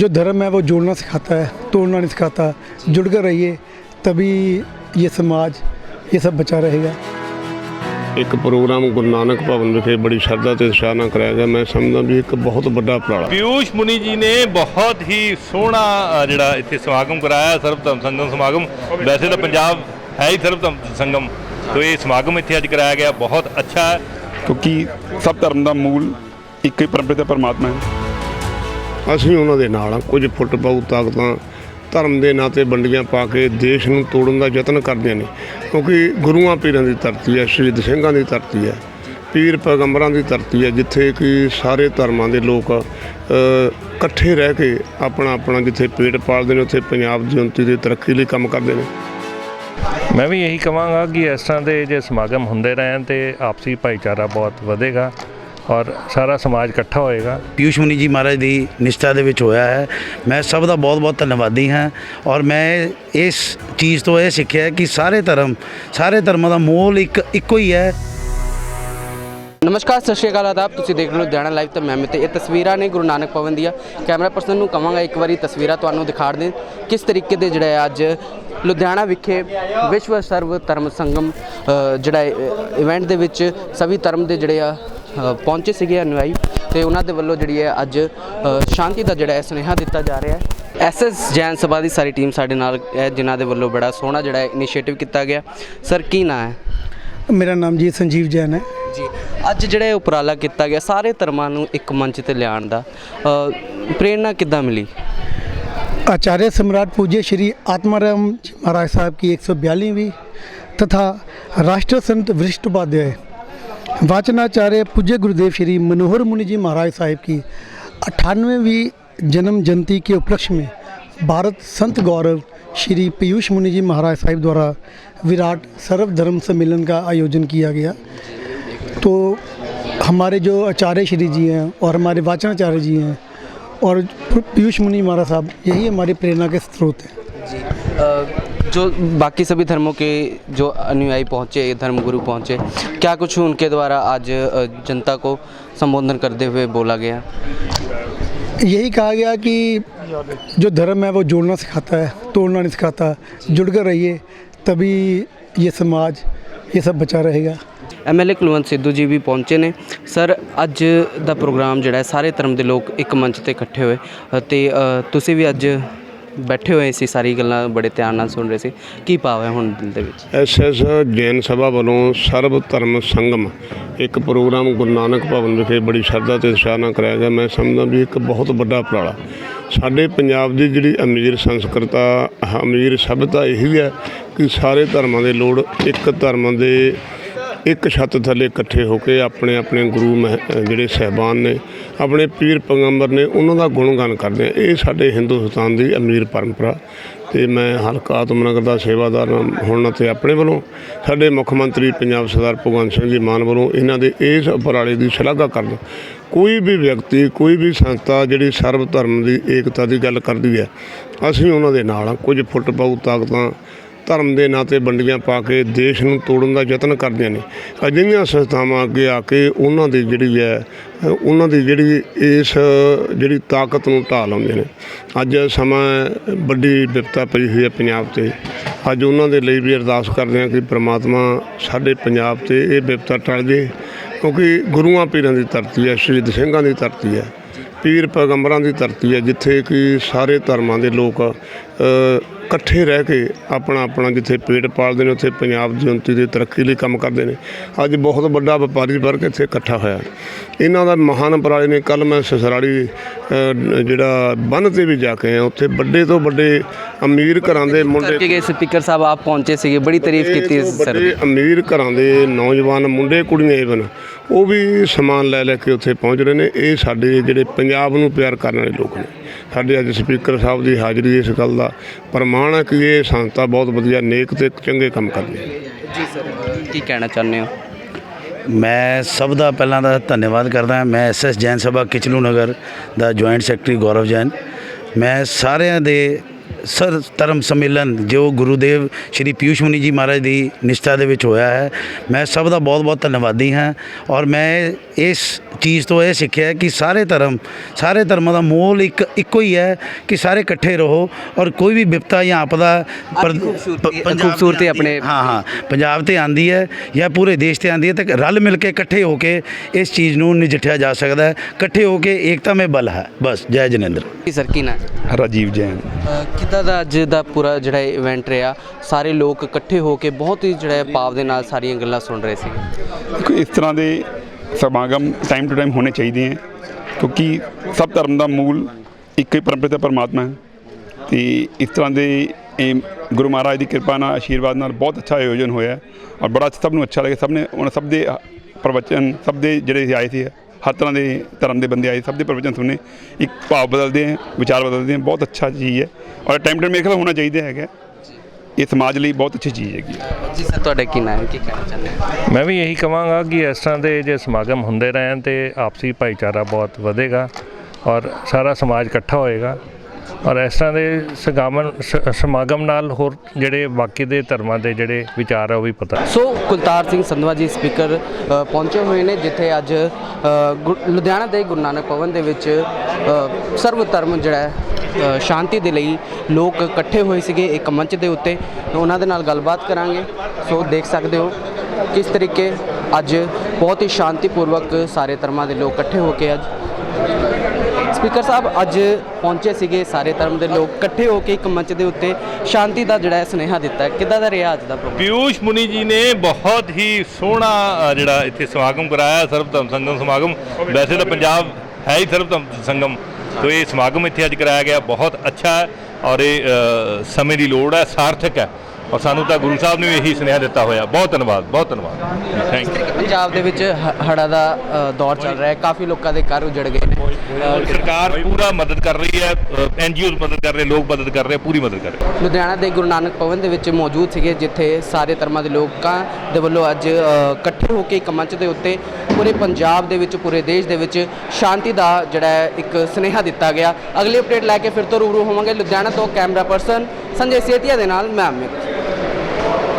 जो धर्म है वो जोड़ना सिखाता है तोड़ना नहीं सिखाता जुड़ कर रहिए तभी ये समाज ये सब बचा रहेगा ਇੱਕ ਪ੍ਰੋਗਰਾਮ ਗੁਰੂ ਨਾਨਕ ਭਵਨ ਵਿਖੇ ਬੜੀ ਸ਼ਰਧਾ ਤੇ ਉਤਸ਼ਾਹ ਨਾਲ ਕਰਾਇਆ ਗਿਆ ਮੈਂ ਸਮਝਦਾ ਵੀ ਇੱਕ ਬਹੁਤ ਵੱਡਾ ਉਪਰਾਲਾ ਪਿਊਸ਼ ਮੁਨੀ ਜੀ ਨੇ ਬਹੁਤ ਹੀ ਸੋਹਣਾ ਅ, ਜਿਹੜਾ ਇੱਥੇ ਸਮਾਗਮ ਕਰਾਇਆ ਸਰਬ ਧਰਮ ਸੰਗਮ ਸਮਾਗਮ ਵੈਸੇ ਤਾਂ ਪੰਜਾਬ ਹੈ ਹੀ ਸਰਬ ਧਰਮ ਸੰਗਮ ਤੋਂ ਇਹ ਸਮਾਗਮ ਇੱਥੇ ਅੱਜ ਕਰਾਇਆ ਗਿਆ ਬਹੁਤ ਅੱਛਾ ਹੈ ਕਿਉਂਕਿ ਸਭ ਧਰਮ ਦਾ ਮੂਲ ਇੱਕ ਹੀ ਪਰਮਪਿਤਾ ਪਰਮਾਤਮਾ ਹੈ ਅਸੀਂ ਉਹਨਾਂ ਦੇ ਨਾਲ ਹਾਂ। ਕੁਝ ਫੁੱਟ ਪਾਉ ਤਾਕਤਾਂ ਧਰਮ ਦੇ ਨਾਂ ਤੇ ਵੰਡੀਆਂ ਪਾ ਕੇ ਦੇਸ਼ ਨੂੰ ਤੋੜਨ ਦਾ ਯਤਨ ਕਰਦੀਆਂ ਨੇ। ਕਿਉਂਕਿ ਗੁਰੂਆਂ ਪੀਰਾਂ ਦੀ ਧਰਤੀ ਹੈ, ਸ਼ਹੀਦ ਸਿੰਘਾਂ ਦੀ ਧਰਤੀ ਹੈ, ਪੀਰ ਪੈਗੰਬਰਾਂ ਦੀ ਧਰਤੀ ਹੈ, ਜਿੱਥੇ ਕਿ ਸਾਰੇ ਧਰਮਾਂ ਦੇ ਲੋਕ ਇਕੱਠੇ ਰਹਿ ਕੇ ਆਪਣਾ ਆਪਣਾ ਜਿੱਥੇ ਪੇਟ ਪਾਲਦੇ ਨੇ, ਉੱਥੇ ਪੰਜਾਬ ਦੀ ਉન્નਤੀ ਦੀ ਤਰੱਕੀ ਲਈ ਕੰਮ ਕਰਦੇ ਨੇ। ਮੈਂ ਵੀ ਇਹੀ ਕਹਾਂਗਾ ਕਿ ਇਸ ਤਰ੍ਹਾਂ ਦੇ ਜੇ ਸਮਾਗਮ ਹੁੰਦੇ ਰਹਿਣ ਤੇ ਆਪਸੀ ਭਾਈਚਾਰਾ ਬਹੁਤ ਵਧੇਗਾ। ਔਰ ਸਾਰਾ ਸਮਾਜ ਇਕੱਠਾ ਹੋਏਗਾ। ਪਿਊਸ਼ ਮੁਨੀ ਜੀ ਮਹਾਰਾਜ ਦੀ ਨਿਸ਼ਠਾ ਦੇ ਵਿੱਚ ਹੋਇਆ ਹੈ। ਮੈਂ ਸਭ ਦਾ ਬਹੁਤ-ਬਹੁਤ ਧੰਨਵਾਦੀ ਹਾਂ ਔਰ ਮੈਂ ਇਸ ਚੀਜ਼ ਤੋਂ ਇਹ ਸਿੱਖਿਆ ਕਿ ਸਾਰੇ ਧਰਮ ਸਾਰੇ ਧਰਮਾਂ ਦਾ ਮੂਲ ਇੱਕ ਇੱਕੋ ਹੀ ਹੈ। ਨਮਸਕਾਰ ਸਤਿ ਸ਼੍ਰੀ ਅਕਾਲ ਆਦਾਬ। ਤੁਸੀਂ ਦੇਖ ਰਹੇ ਹੋ ਲੁਧਿਆਣਾ ਲਾਈਵ ਤੇ ਮੈਂ ਮਿਤ ਇਹ ਤਸਵੀਰਾਂ ਨੇ ਗੁਰੂ ਨਾਨਕ ਭਵਨ ਦੀਆਂ। ਕੈਮਰਾ ਪਰਸਨ ਨੂੰ ਕਵਾਂਗਾ ਇੱਕ ਵਾਰੀ ਤਸਵੀਰਾਂ ਤੁਹਾਨੂੰ ਦਿਖਾ ਦੇਣ ਕਿਸ ਤਰੀਕੇ ਦੇ ਜਿਹੜਾ ਅੱਜ ਲੁਧਿਆਣਾ ਵਿਖੇ ਵਿਸ਼ਵ ਸਰਵ ਧਰਮ ਸੰਗਮ ਜਿਹੜਾ ਇਵੈਂਟ ਦੇ ਵਿੱਚ ਸਭੀ ਧਰਮ ਦੇ ਜਿਹੜੇ ਆ ਪਹੁੰਚੇ ਸੀਗੇ ਅਨੁਯਾਈ ਤੇ ਉਹਨਾਂ ਦੇ ਵੱਲੋਂ ਜਿਹੜੀ ਹੈ ਅੱਜ ਅ, ਸ਼ਾਂਤੀ ਦਾ ਜਿਹੜਾ ਹੈ ਸੁਨੇਹਾ ਦਿੱਤਾ ਜਾ ਰਿਹਾ ਹੈ ਐਸਐਸ ਜੈਨ ਸਭਾ ਦੀ ਸਾਰੀ ਟੀਮ ਸਾਡੇ ਨਾਲ ਹੈ ਜਿਨ੍ਹਾਂ ਦੇ ਵੱਲੋਂ ਬੜਾ ਸੋਹਣਾ ਜਿਹੜਾ ਇਨੀਸ਼ੀਏਟਿਵ ਕੀਤਾ ਗਿਆ ਸਰ ਕੀ ਨਾਂ ਹੈ मेरा नाम जी संजीव जैन है ਜੀ ਅੱਜ ਜਿਹੜਾ ਇਹ ਉਪਰਾਲਾ ਕੀਤਾ ਗਿਆ ਸਾਰੇ ਧਰਮਾਂ ਨੂੰ ਇੱਕ ਮੰਚ ਤੇ ਲਿਆਉਣ ਦਾ ਅ, ਪ੍ਰੇਰਣਾ ਕਿੱਦਾਂ ਮਿਲੀ आचार्य सम्राट पूज्य श्री आत्माराम जी महाराज साहब की एक सौ बयालीसवीं तथा राष्ट्र संत वरिष्ठ उपाध्याय वाचनाचार्य पूज्य गुरुदेव श्री मनोहर मुनि जी महाराज साहब की अट्ठानवेवीं जन्म जयंती के उपलक्ष्य में भारत संत गौरव श्री पीयूष मुनि जी महाराज साहिब द्वारा विराट सर्वधर्म सम्मेलन का आयोजन किया गया। तो हमारे जो आचार्य श्री जी हैं और हमारे वाचनाचार्य जी हैं और पीयूष मुनि महाराज साहब, यही हमारी प्रेरणा के स्रोत हैं। जी जो बाकी सभी धर्मों के जो अनुयायी पहुँचे धर्मगुरु पहुँचे क्या कुछ उनके द्वारा आज अ, जनता को संबोधन करते हुए बोला गया यही कहा गया कि जो धर्म है वो जोड़ना सिखाता है तोड़ना नहीं सिखाता जुड़ कर रहिए तभी ये समाज ये सब बचा रहेगा ਐਮਐਲਏ ਕੁਲਵੰਤ ਸਿੱਧੂ ਜੀ ਵੀ ਪਹੁੰਚੇ ਨੇ ਸਰ ਅੱਜ ਦਾ ਪ੍ਰੋਗਰਾਮ ਜਿਹੜਾ ਹੈ ਸਾਰੇ ਧਰਮ ਦੇ ਲੋਕ ਇੱਕ ਮੰਚ ਤੇ ਇਕੱਠੇ ਹੋਏ ਅਤੇ ਅ, ਤੁਸੀਂ ਵੀ ਅੱਜ ਬੈਠੇ ਹੋਏ ਸੀ, ਸਾਰੀ ਗੱਲਾਂ ਬੜੇ ਧਿਆਨ ਨਾਲ ਸੁਣ ਰਹੇ ਸੀ। ਕੀ ਭਾਵ ਹੈ ਹੁਣ ਦਿਲ ਦੇ ਵਿੱਚ? ਐਸਐਸ ਜੈਨ ਸਭਾ ਵੱਲੋਂ ਸਰਬ ਧਰਮ ਸੰਗਮ, ਇੱਕ ਪ੍ਰੋਗਰਾਮ ਗੁਰੂ ਨਾਨਕ ਭਵਨ ਵਿਖੇ ਬੜੀ ਸ਼ਰਧਾ ਤੇ ਉਤਸ਼ਾਹ ਨਾਲ ਕਰਾਇਆ ਗਿਆ। ਮੈਂ ਸਮਝਦਾ ਵੀ ਇੱਕ ਬਹੁਤ ਵੱਡਾ ਉਪਰਾਲਾ। ਸਾਡੇ ਪੰਜਾਬ ਦੀ ਜਿਹੜੀ ਅਮੀਰ ਸੰਸਕ੍ਰਿਤਾ ਅਮੀਰ ਸਭਿਅਤਾ ਇਹੀ ਹੈ ਕਿ ਸਾਰੇ ਧਰਮਾਂ ਦੇ ਲੋੜ ਇੱਕ ਧਰਮ ਦੇ ਇੱਕ ਛੱਤ ਥੱਲੇ ਇਕੱਠੇ ਹੋ ਕੇ ਆਪਣੇ ਆਪਣੇ ਗੁਰੂ ਮਹਿ- ਜਿਹੜੇ ਸਹਿਬਾਨ ਨੇ, ਆਪਣੇ ਪੀਰ ਪੈਗੰਬਰ ਨੇ, ਉਹਨਾਂ ਦਾ ਗੁਣਗਾਨ ਕਰਦੇ ਆ। ਇਹ ਸਾਡੇ ਹਿੰਦੁਸਤਾਨ ਦੀ ਅਮੀਰ ਪਰੰਪਰਾ ਤੇ ਮੈਂ ਹਲਕਾ ਆਤਮਨਗਰ ਦਾ ਸੇਵਾਦਾਰ ਹੋਣ ਤੇ ਆਪਣੇ ਵੱਲੋਂ। ਸਾਡੇ ਮੁੱਖ ਮੰਤਰੀ ਪੰਜਾਬ ਸਰਦਾਰ ਭਗਵੰਤ ਸਿੰਘ ਜੀ ਮਾਨ ਵੱਲੋਂ ਇਹਨਾਂ ਦੇ ਇਸ ਉਪਰਾਲੇ ਦੀ ਸ਼ਲਾਘਾ ਕਰਦਾ ਕੋਈ ਵੀ ਵਿਅਕਤੀ, ਕੋਈ ਵੀ ਸੰਸਥਾ ਜਿਹੜੀ ਸਰਬ ਧਰਮ ਦੀ ਏਕਤਾ ਦੀ ਗੱਲ ਕਰਦੀ ਹੈ, ਅਸੀਂ ਉਹਨਾਂ ਦੇ ਨਾਲ ਹਾਂ। ਕੁਝ ਫੁੱਟ ਪਾਉ ਤਾਕਤਾਂ ਧਰਮ ਦੇ ਨਾਂ ਤੇ ਵੰਡੀਆਂ ਪਾ ਕੇ ਦੇਸ਼ ਨੂੰ ਤੋੜਨ ਦਾ ਯਤਨ ਕਰਦੀਆਂ ਨੇ। ਅਜਿਹੀਆਂ ਸੰਸਥਾਵਾਂ ਅੱਗੇ ਆ ਕੇ ਉਹਨਾਂ ਦੀ ਜਿਹੜੀ ਹੈ, ਉਹਨਾਂ ਦੀ ਜਿਹੜੀ ਇਸ, ਜਿਹੜੀ ਤਾਕਤ ਨੂੰ ਢਾਹ ਲਾਉਂਦੇ ਨੇ। ਅੱਜ ਸਮਾਂ ਵੱਡੀ ਵਿਪਤਾ ਪਈ ਹੋਈ ਹੈ ਪੰਜਾਬ ਤੇ। ਅੱਜ ਉਹਨਾਂ ਦੇ ਲਈ ਵੀ ਅਰਦਾਸ ਕਰਦੇ ਹਾਂ ਕਿ ਪ੍ਰਮਾਤਮਾ ਸਾਡੇ ਪੰਜਾਬ ਤੇ ਇਹ ਵਿਪਤਾ ਟਲ ਜੇ, ਕਿਉਂਕਿ ਗੁਰੂਆਂ ਪੀਰਾਂ ਦੀ ਧਰਤੀ ਹੈ, ਸ਼ਹੀਦ ਸਿੰਘਾਂ ਦੀ ਧਰਤੀ ਹੈ। ਪੀਰ ਪੈਗੰਬਰਾਂ ਦੀ ਧਰਤੀ ਹੈ ਜਿੱਥੇ ਕਿ ਸਾਰੇ ਧਰਮਾਂ ਦੇ ਲੋਕ ਇਕੱਠੇ ਰਹਿ ਕੇ ਆਪਣਾ ਆਪਣਾ ਜਿੱਥੇ ਪੇਟ ਪਾਲਦੇ ਨੇ ਉੱਥੇ ਪੰਜਾਬ ਦੀ ਉન્નਤੀ ਦੀ ਤਰੱਕੀ ਲਈ ਕੰਮ ਕਰਦੇ ਨੇ। ਅੱਜ ਬਹੁਤ ਵੱਡਾ ਵਪਾਰੀ ਵਰਗ ਇੱਥੇ ਇਕੱਠਾ ਹੋਇਆ ਇਹਨਾਂ ਦਾ ਮਹਾਨ ਉਪਰਾਲੇ ਨੇ ਕੱਲ ਮੈਂ ਸਸਰਾੜੀ ਜਿਹੜਾ ਬੰਨ ਤੇ ਵੀ ਜਾ ਕੇ ਆਇਆ ਉੱਥੇ ਵੱਡੇ ਤੋਂ ਵੱਡੇ ਅਮੀਰ ਘਰਾਂ ਦੇ ਮੁੰਡੇ ਗਏ ਸਪੀਕਰ ਸਾਹਿਬ ਆਪ ਪਹੁੰਚੇ ਸੀਗੇ ਬੜੀ ਤਾਰੀਫ ਕੀਤੀ ਸਰ ਅਮੀਰ ਘਰਾਂ ਦੇ ਨੌਜਵਾਨ ਮੁੰਡੇ ਕੁੜੀਆਂ ਈਵਨ ਉਹ ਵੀ ਸਮਾਨ ਲੈ ਲੈ ਕੇ ਉੱਥੇ ਪਹੁੰਚ ਰਹੇ ਨੇ। ਇਹ ਸਾਡੇ ਜਿਹੜੇ ਪੰਜਾਬ ਨੂੰ ਪਿਆਰ ਕਰਨ ਵਾਲੇ ਲੋਕ ਨੇ। ਸਾਡੇ ਅੱਜ ਸਪੀਕਰ ਸਾਹਿਬ ਦੀ ਹਾਜ਼ਰੀ ਇਸ ਗੱਲ ਦਾ ਪ੍ਰਮਾਣ ਹੈ ਕਿ ਇਹ ਸੰਸਥਾ ਬਹੁਤ ਵਧੀਆ ਨੇਕ ਤੇ ਚੰਗੇ ਕੰਮ ਕਰਦੀ ਹੈ। ਜੀ ਸਰ ਕੀ ਕਹਿਣਾ ਚਾਹੁੰਦੇ ਹੋ? ਮੈਂ ਸਭ ਦਾ ਪਹਿਲਾਂ ਦਾ ਧੰਨਵਾਦ ਕਰਦਾ ਹਾਂ। ਮੈਂ ਐਸਐਸ ਜੈਨ ਸਭਾ ਕਿਚਲੂ ਨਗਰ ਦਾ ਜੁਆਇੰਟ ਸੈਕਟਰੀ ਗੌਰਵ ਜੈਨ। ਮੈਂ ਸਾਰਿਆਂ ਦੇ ਸਰ ਧਰਮ ਸੰਮੇਲਨ ਜੋ ਗੁਰੂਦੇਵ ਸ਼੍ਰੀ ਪਿਊਸ਼ ਮੁਨੀ ਜੀ ਮਹਾਰਾਜ ਦੀ ਨਿਸ਼ਠਾ ਦੇ ਵਿੱਚ ਹੋਇਆ ਹੈ ਮੈਂ ਸਭ ਦਾ ਬਹੁਤ-ਬਹੁਤ ਧੰਨਵਾਦੀ ਹਾਂ ਔਰ ਮੈਂ ਇਸ ਚੀਜ਼ ਤੋਂ ਇਹ ਸਿੱਖਿਆ ਕਿ ਸਾਰੇ ਧਰਮ ਸਾਰੇ ਧਰਮਾਂ ਦਾ ਮੂਲ ਇੱਕ ਇੱਕੋ ਹੀ ਹੈ ਕਿ ਸਾਰੇ ਇਕੱਠੇ ਰਹੋ ਔਰ ਕੋਈ ਵੀ ਵਿਪਤਾ ਜਾਂ ਆਪਦਾ ਖੂਬਸੂਰਤੀ- ਆਪਣੇ- ਹੈ। ਹਾਂ ਪੰਜਾਬ ਤੇ ਆਂਦੀ ਹੈ ਜਾਂ ਪੂਰੇ ਦੇਸ਼ ਤੇ ਆਂਦੀ ਹੈ ਤੇ ਰਲ ਮਿਲ ਕੇ ਇਕੱਠੇ ਹੋ ਕੇ ਇਸ ਚੀਜ਼ ਨੂੰ ਨਜਿੱਠਿਆ ਜਾ ਸਕਦਾ ਹੈ ਇਕੱਠੇ ਹੋ ਕੇ ਏਕਤਾ ਮੇਂ ਬਲ ਹੈ। ਬਸ ਜੈ ਜਨੇਂਦਰ। ਕੀ ਸਰ ਕੀ ਨਾ ਰਾਜੀਵ ਜੈਨ। ਕਿੱਦਾਂ ਦਾ ਅੱਜ ਦਾ ਪੂਰਾ ਜਿਹੜਾ ਇਵੈਂਟ ਰਿਹਾ, ਸਾਰੇ ਲੋਕ ਇਕੱਠੇ ਹੋ ਕੇ ਬਹੁਤ ਹੀ ਜਿਹੜਾ ਹੈ ਭਾਵ ਦੇ ਨਾਲ ਸਾਰੀਆਂ ਗੱਲਾਂ ਸੁਣ ਰਹੇ ਸੀ ਇਸ ਤਰ੍ਹਾਂ ਦੇ ਸਮਾਗਮ ਟਾਈਮ ਟੂ ਟਾਈਮ ਹੋਣੇ ਚਾਹੀਦੇ ਹੈ, ਕਿਉਂਕਿ ਸਭ ਧਰਮ ਦਾ ਮੂਲ ਇੱਕ ਹੀ ਪਰਮਪਿਤਾ ਪਰਮਾਤਮਾ ਹੈ। ਤੇ ਇਸ ਤਰ੍ਹਾਂ ਦੇ ਇਹ ਗੁਰੂ ਮਹਾਰਾਜ ਦੀ ਕਿਰਪਾ ਨਾਲ, ਆਸ਼ੀਰਵਾਦ ਨਾਲ ਬਹੁਤ ਅੱਛਾ ਆਯੋਜਨ ਹੋਇਆ ਔਰ ਬੜਾ ਸਭ ਨੂੰ ਅੱਛਾ ਲੱਗਿਆ। ਸਭ ਨੇ ਉਹਨਾਂ ਸਭ ਦੇ ਪ੍ਰਵਚਨ, ਸਭ ਦੇ ਜਿਹੜੇ ਆਏ ਸੀ, ਹਰ ਤਰ੍ਹਾਂ ਦੇ ਧਰਮ ਦੇ ਬੰਦੇ ਆਏ, ਸਭ ਦੇ ਪ੍ਰਵਚਨ ਸੁਣੇ, ਇੱਕ ਭਾਵ ਬਦਲਦੇ ਹੈ, ਵਿਚਾਰ ਬਦਲਦੇ ਹੈ, ਬਹੁਤ ਅੱਛਾ ਚੀਜ਼ ਹੈ। ਔਰ ਟਾਈਮ ਟਾਈਮ ਮੇਰੇ ਖਿਆਲ ਹੋਣਾ ਚਾਹੀਦਾ ਹੈਗਾ। ਇਹ ਸਮਾਜ ਲਈ ਬਹੁਤ ਅੱਛੀ ਚੀਜ਼ ਹੈਗੀ ਜੀ ਸਰ ਤੁਹਾਡਾ ਕੀ ਨਾਮ ਹੈ? ਕੀ ਕਹਿਣਾ ਚਾਹੁੰਦੇ ਹੋ? ਮੈਂ ਵੀ ਇਹੀ ਕਹਾਂਗਾ ਕਿ ਇਸ ਤਰ੍ਹਾਂ ਦੇ ਜੇ ਸਮਾਗਮ ਹੁੰਦੇ ਰਹਿਣ ਤੇ ਆਪਸੀ ਭਾਈਚਾਰਾ ਬਹੁਤ ਵਧੇਗਾ ਔਰ ਸਾਰਾ ਸਮਾਜ ਇਕੱਠਾ ਹੋਏਗਾ। ਔਰ ਇਸ ਤਰ੍ਹਾਂ ਦੇ ਸਗਾਮਨ ਸਮਾਗਮ ਨਾਲ ਹੋਰ ਜਿਹੜੇ ਬਾਕੀ ਦੇ ਧਰਮਾਂ ਦੇ ਜਿਹੜੇ ਵਿਚਾਰ ਆ ਉਹ ਵੀ ਪਤਾ। ਸੋ ਕੁਲਤਾਰ ਸਿੰਘ ਸੰਧਵਾ ਜੀ ਸਪੀਕਰ ਪਹੁੰਚੇ ਹੋਏ ਨੇ ਜਿੱਥੇ ਅੱਜ ਲੁਧਿਆਣਾ ਦੇ ਗੁਰੂ ਨਾਨਕ ਭਵਨ ਦੇ ਵਿੱਚ ਸਰਵ ਧਰਮ ਜਿਹੜਾ ਸ਼ਾਂਤੀ ਦੇ ਲਈ ਲੋਕ ਇਕੱਠੇ ਹੋਏ ਸੀਗੇ ਇੱਕ ਮੰਚ ਦੇ ਉੱਤੇ। ਉਹਨਾਂ ਦੇ ਨਾਲ ਗੱਲਬਾਤ ਕਰਾਂਗੇ। ਸੋ ਦੇਖ ਸਕਦੇ ਹੋ ਕਿਸ ਤਰੀਕੇ ਅੱਜ ਬਹੁਤ ਹੀ ਸ਼ਾਂਤੀਪੂਰਵਕ ਸਾਰੇ ਧਰਮਾਂ ਦੇ ਲੋਕ ਇਕੱਠੇ ਹੋ ਕੇ ਅੱਜ ਸਪੀਕਰ ਸਾਹਿਬ, ਅੱਜ ਪਹੁੰਚੇ ਸੀਗੇ ਸਾਰੇ ਧਰਮ ਦੇ ਲੋਕ ਇਕੱਠੇ ਹੋ ਕੇ ਇੱਕ ਮੰਚ ਦੇ ਉੱਤੇ। ਸ਼ਾਂਤੀ ਦਾ ਜਿਹੜਾ ਸੁਨੇਹਾ ਦਿੱਤਾ, ਕਿੱਦਾਂ ਦਾ ਰਿਹਾ ਅੱਜ ਦਾ ਪ੍ਰੋਗਰਾਮ ਪਿਊਸ਼ ਮੁਨੀ ਜੀ ਨੇ ਬਹੁਤ ਹੀ ਸੋਹਣਾ ਜਿਹੜਾ ਇੱਥੇ ਸਮਾਗਮ ਕਰਾਇਆ ਸਰਬ ਧਰਮ ਸੰਗਮ ਸਮਾਗਮ। ਵੈਸੇ ਤਾਂ ਪੰਜਾਬ ਹੈ ਹੀ ਸਰਵ ਧਰਮ ਸੰਗਮ। ਤੋਂ ਇਹ ਸਮਾਗਮ ਇੱਥੇ ਅੱਜ ਕਰਾਇਆ ਗਿਆ। ਬਹੁਤ ਅੱਛਾ ਹੈ ਔਰ ਇਹ ਸਮੇਂ ਦੀ ਲੋੜ ਹੈ, ਸਾਰਥਕ ਹੈ। ਔਰ ਸਾਨੂੰ ਤਾਂ ਗੁਰੂ ਸਾਹਿਬ ਨੇ ਇਹੀ ਸੁਨੇਹਾ ਦਿੱਤਾ ਹੋਇਆ। ਬਹੁਤ ਧੰਨਵਾਦ ਬਹੁਤ ਧੰਨਵਾਦ। ਥੈਂਕ ਯੂ ਪੰਜਾਬ ਦੇ ਵਿੱਚ ਹੜਾ ਦਾ ਦੌਰ ਚੱਲ ਰਿਹਾ ਹੈ। ਕਾਫੀ ਲੋਕਾਂ ਦੇ ਘਰ ਉਜੜ ਗਏ। ਸਰਕਾਰ ਪੂਰਾ ਮਦਦ ਕਰ ਰਹੀ ਹੈ ਐਨਜੀਓਜ਼ ਮਦਦ ਕਰ ਰਹੇ, ਲੋਕ ਮਦਦ ਕਰ ਰਹੇ, ਪੂਰੀ ਮਦਦ ਕਰ ਰਹੇ। ਲੁਧਿਆਣਾ ਦੇ ਗੁਰੂ ਨਾਨਕ ਭਵਨ ਦੇ ਵਿੱਚ ਮੌਜੂਦ ਸੀਗੇ, ਜਿੱਥੇ ਸਾਰੇ ਧਰਮਾਂ ਦੇ ਲੋਕਾਂ ਦੇ ਵੱਲੋਂ ਅੱਜ ਇਕੱਠੇ ਹੋ ਕੇ ਇੱਕ ਮੰਚ ਦੇ ਉੱਤੇ ਪੂਰੇ ਪੰਜਾਬ ਦੇ ਵਿੱਚ, ਪੂਰੇ ਦੇਸ਼ ਦੇ ਵਿੱਚ ਸ਼ਾਂਤੀ ਦਾ ਜਿਹੜਾ ਇੱਕ ਸੁਨੇਹਾ ਦਿੱਤਾ ਗਿਆ। ਅਗਲੀ ਅਪਡੇਟ ਲੈ ਕੇ ਫਿਰ ਤੋਂ ਰੂਬਰੂ ਹੋਵਾਂਗੇ। ਲੁਧਿਆਣਾ ਤੋਂ ਕੈਮਰਾ ਪਰਸਨ ਸੰਜੇ ਸੇਤੀਆ ਦੇ ਨਾਲ, ਮੈਂ ਅਮਿਤ।